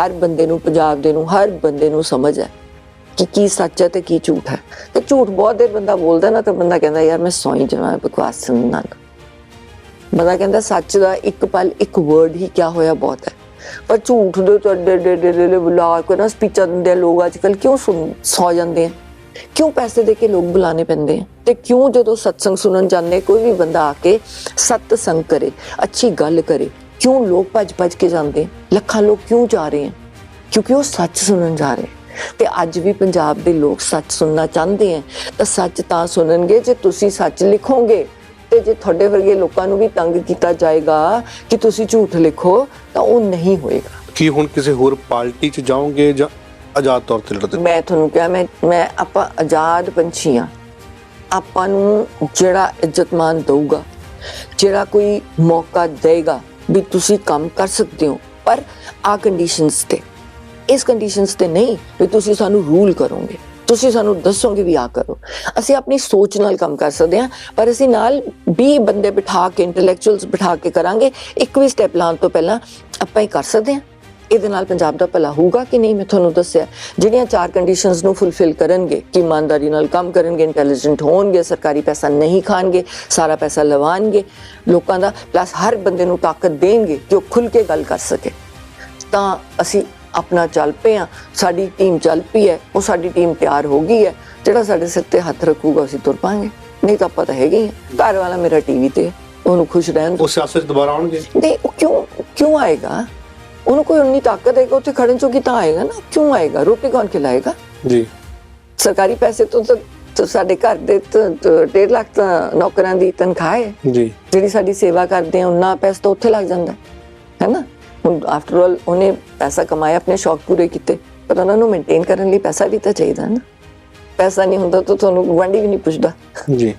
ਹਰ ਬੰਦੇ ਨੂੰ, ਪੰਜਾਬ ਦੇ ਨੂੰ, ਹਰ ਬੰਦੇ ਨੂੰ ਸਮਝ ਹੈ ਕਿ ਕੀ ਸੱਚ ਹੈ ਤੇ ਕੀ ਝੂਠ ਹੈ। ਤੇ ਝੂਠ ਬਹੁਤ ਦੇਰ ਬੰਦਾ ਬੋਲਦਾ ਨਾ ਤਾਂ ਬੰਦਾ ਕਹਿੰਦਾ, ਯਾਰ ਮੈਂ ਸੌਈ ਜਾਵਾਂ ਬਕਵਾਸ ਸੁਣਨਾ ਬੰਦਾ ਕਹਿੰਦਾ, ਸੱਚ ਦਾ ਇੱਕ ਪਲ, ਇੱਕ ਵਰਡ ਹੀ ਕਿਆ ਹੋਇਆ ਬਹੁਤ ਹੈ। ਪਰ ਝੂਠ ਦੇ ਤਾਂ ਡੇ ਡੇ ਡੇ ਬੁਲਾ ਕੇ ਨਾ ਸਪੀਚਾਂ ਦਿੰਦੇ ਲੋਕ ਅੱਜ ਕੱਲ ਕਿਉਂ ਸੁਣ, ਸੌ ਜਾਂਦੇ ਆ? ਕਿਉਂ ਪੈਸੇ ਦੇ ਕੇ ਲੋਕ ਬੁਲਾਣੇ ਪੈਂਦੇ ਆ? ਤੇ ਕਿਉਂ ਜਦੋਂ ਸਤਸੰਗ ਸੁਣਨ ਜਾਂਦੇ, ਕੋਈ ਵੀ ਬੰਦਾ ਆ ਕੇ ਸਤਸੰਗ ਕਰੇ, ਅੱਛੀ ਗੱਲ ਕਰੇ ਕਿਉਂ ਲੋਕ ਭੱਜ ਭੱਜ ਕੇ ਜਾਂਦੇ? ਆ? ਲੱਖਾਂ ਲੋਕ ਕਿਉਂ ਜਾ ਰਹੇ ਆ? ਕਿਉਂਕਿ ਉਹ ਸੱਚ ਸੁਣਨ ਜਾ ਰਹੇ। ਆ। ਤੇ ਅੱਜ ਵੀ ਪੰਜਾਬ ਦੇ ਲੋਕ ਸੱਚ ਸੁਣਨਾ ਚਾਹੁੰਦੇ ਆ ਤਾਂ ਸੱਚ ਤਾਂ ਸੁਣਨਗੇ ਜੇ ਤੁਸੀਂ ਸੱਚ ਲਿਖੋਗੇ। ਤੇ ਜੇ ਤੁਹਾਡੇ ਵਰਗੇ ਲੋਕਾਂ ਨੂੰ ਵੀ ਤੰਗ ਕੀਤਾ ਜਾਏਗਾ ਕਿ ਤੁਸੀਂ ਝੂਠ ਲਿਖੋ ਤਾਂ ਉਹ ਨਹੀਂ ਹੋਏਗਾ। ਕੀ ਹੁਣ ਕਿਸੇ ਹੋਰ ਪਾਰਟੀ 'ਚ ਜਾਓਗੇ ਜਾਂ ਆਜ਼ਾਦ ਤੌਰ ਤੇ ਲੜਦੇ? ਮੈਂ ਤੁਹਾਨੂੰ ਕਿਹਾ ਮੈਂ ਮੈਂ ਆਪਾਂ ਆਜ਼ਾਦ ਪੰਛੀ ਹਾਂ ਆਪਾਂ ਨੂੰ ਜਿਹੜਾ ਇੱਜ਼ਤਮਾਨ ਦਊਗਾ ਜਿਹੜਾ ਕੋਈ ਮੌਕਾ ਦੇਗਾ ਵੀ ਤੁਸੀਂ ਕੰਮ ਕਰ ਸਕਦੇ ਹੋ, ਪਰ ਆ ਕੰਡੀਸ਼ਨਸ ਤੇ। ਇਸ ਕੰਡੀਸ਼ਨਸ ਤੇ ਨਹੀਂ ਵੀ ਤੁਸੀਂ ਸਾਨੂੰ ਰੂਲ ਕਰੋਗੇ। ਤੁਸੀਂ ਸਾਨੂੰ ਦੱਸੋਗੇ ਵੀ ਆ ਕਰੋ। ਅਸੀਂ ਆਪਣੀ ਸੋਚ ਨਾਲ ਕੰਮ ਕਰ ਸਕਦੇ ਹਾਂ, ਪਰ ਅਸੀਂ ਨਾਲ 20 ਬੰਦੇ ਬਿਠਾ ਕੇ ਇੰਟੈਲੈਕਚੁਅਲਸ ਬਿਠਾ ਕੇ ਕਰਾਂਗੇ, ਇੱਕ ਵੀ ਸਟੈਪ ਲਾਉਣ ਤੋਂ ਪਹਿਲਾਂ ਆਪਾਂ ਹੀ ਕਰ ਸਕਦੇ ਹਾਂ। ਇਹਦੇ ਨਾਲ ਪੰਜਾਬ ਦਾ ਭਲਾ ਹੋਊਗਾ ਕਿ ਨਹੀਂ ਮੈਂ ਤੁਹਾਨੂੰ ਦੱਸਿਆ। ਜਿਹੜੀਆਂ ਚਾਰ ਕੰਡੀਸ਼ਨਸ ਨੂੰ ਫੁੱਲਫਿਲ ਕਰਨਗੇ ਕਿ ਇਮਾਨਦਾਰੀ ਨਾਲ ਕੰਮ ਕਰਨਗੇ ਇੰਟੈਲੀਜੈਂਟ ਹੋਣਗੇ ਸਰਕਾਰੀ ਪੈਸਾ ਨਹੀਂ ਖਾਣਗੇ ਸਾਰਾ ਪੈਸਾ ਲਵਾਣਗੇ ਲੋਕਾਂ ਦਾ ਪਲੱਸ ਹਰ ਬੰਦੇ ਨੂੰ ਤਾਕਤ ਦੇਣਗੇ ਕਿ ਉਹ ਖੁੱਲ ਕੇ ਗੱਲ ਕਰ ਸਕੇ। ਤਾਂ ਅਸੀਂ ਆਪਣਾ ਚੱਲ ਪਏ ਆ ਸਾਡੀ ਟੀਮ ਚੱਲ ਪਈ ਹੈ ਉਹ ਸਾਡੀ ਟੀਮ ਤਿਆਰ ਹੋ ਗਈ ਹੈ ਜਿਹੜਾ ਸਾਡੇ ਸਿਰ ਤੇ ਹੱਥ ਰੱਖੂਗਾ ਅਸੀਂ ਤੁਰ ਪਾਂਗੇ ਨਹੀਂ ਤਾਂ ਆਪਾਂ ਤਾਂ ਹੈਗੇ ਹੀ। ਘਰ ਵਾਲਾ ਮੇਰਾ ਟੀਵੀ ਤੇ ਉਹਨੂੰ ਖੁਸ਼ ਰਹਿਣ। ਉਹ ਸਿਆਸਤ ਦੁਬਾਰਾ ਆਉਣਗੇ? ਨਹੀਂ ਉਹ ਕਿਉਂ ਕਿਉਂ ਆਏਗਾ? ਉਹਨੂੰ ਕੋਈ ਉਨੀ ਤਾਕਤ ਹੈ ਕਿ ਉੱਥੇ ਖੜਨ ਚੋਂ ਤਾਂ ਆਏਗਾ ਨਾ ਕਿਉਂ ਆਏਗਾ? ਰੋਟੀ ਕੌਣ ਖਿਲਾਏਗਾ? ਜੀ। ਸਰਕਾਰੀ ਪੈਸੇ ਤੋਂ ਤਾਂ ਸਾਡੇ ਘਰ ਦੇ ਤਾਂ 1.5 ਲੱਖ ਤਾਂ ਨੌਕਰਾਂ ਦੀ ਤਨਖਾਹ ਹੈ। ਜੀ। ਜਿਹੜੀ ਸਾਡੀ ਸੇਵਾ ਕਰਦੇ ਆ ਉਹਨਾਂ ਪੈਸਾ ਤਾਂ ਉੱਥੇ ਲੱਗ ਜਾਂਦਾ। ਹੈ ਨਾ ਹੁਣ ਆਫਟਰ ਆਲ ਉਹਨੇ ਪੈਸਾ ਕਮਾਇਆ ਆਪਣੇ ਸ਼ੌਕ ਪੂਰੇ ਕੀਤੇ। ਪਰ ਉਹਨਾਂ ਨੂੰ ਮੇਨਟੇਨ ਕਰਨ ਲਈ ਪੈਸਾ ਵੀ ਤਾਂ ਚਾਹੀਦਾ ਨਾ। ਪੈਸਾ ਨਹੀਂ ਹੁੰਦਾ ਤਾਂ ਤੁਹਾਨੂੰ ਗੁਆਂਢੀ ਵੀ ਨਹੀਂ ਪੁੱਛਦਾ। ਜੀ।